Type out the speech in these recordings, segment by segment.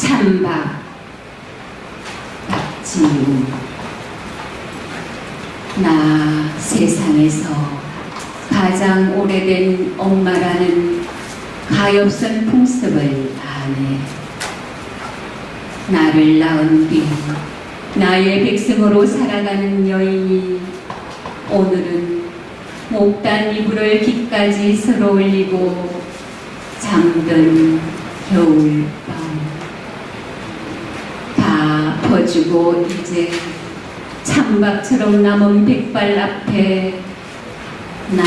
찬밥 박지우 나 세상에서 가장 오래된 엄마라는 가엾은 풍습을 아네. 나를 낳은 뒤 나의 백성으로 살아가는 여인이 오늘은 목단 이불을 귀까지 쓸어 올리고 잠든 겨울밤 다 퍼주고 이제 찬밥처럼 남은 백발 앞에 나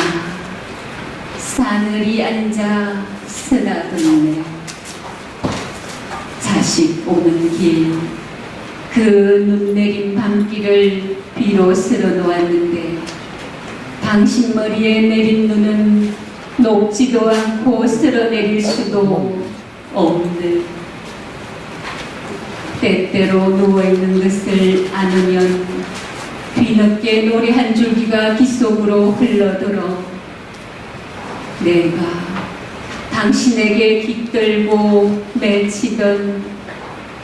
싸늘히 앉아 쓰다듬네. 자식 오는 길 그 눈 내린 밤길을 비로 쓸어 놓았는데 당신 머리에 내린 눈은 녹지도 않고 쓸어 내릴 수도 없는 때때로 누워있는 것을 안으면 뒤늦게 노래 한 줄기가 귀 속으로 흘러들어 내가 당신에게 깃들고 맺히던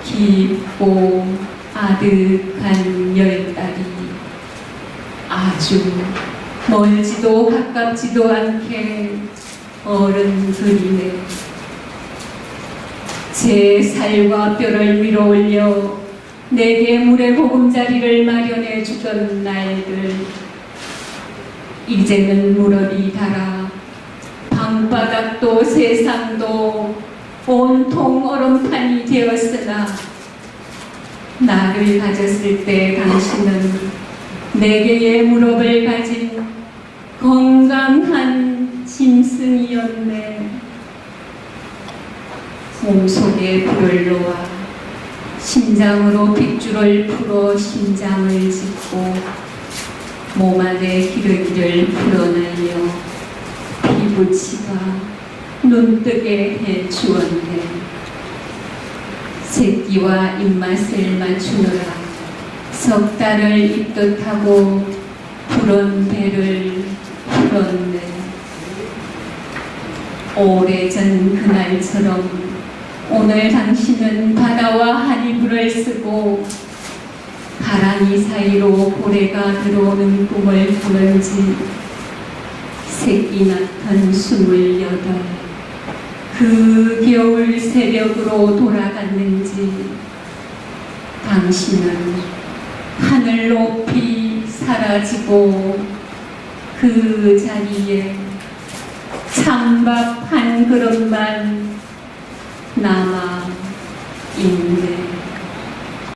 깊고 아득한 열달이 아주 멀지도 가깝지도 않게 어른들이네 제 살과 뼈를 밀어 올려 내게 물의 보금자리를 마련해 주던 날들 이제는 무릎이 닳아 방바닥도 세상도 온통 얼음판이 되었으나 나를 가졌을 때 당신은 네 개의 무릎을 가진 건강한 짐승이었네. 불을 놓아 심장으로 핏줄을 풀어 심장을 짚고 몸 안에 기러기를 풀어내려 피부치가 눈뜨게 해주었네. 새끼와 입맛을 맞추느라 석 달을 입덧하고 푸른 배를 풀었네. 오래전 그날처럼 오늘 당신은 바다와 한 이불을 쓰고 가랑이 사이로 고래가 들어오는 꿈을 꾸는 지 새끼 낳던 스물여덟. 그 겨울 새벽으로 돌아갔는지 당신은 하늘 높이 사라지고 그 자리에 찬밥 한 그릇만 남아 있네.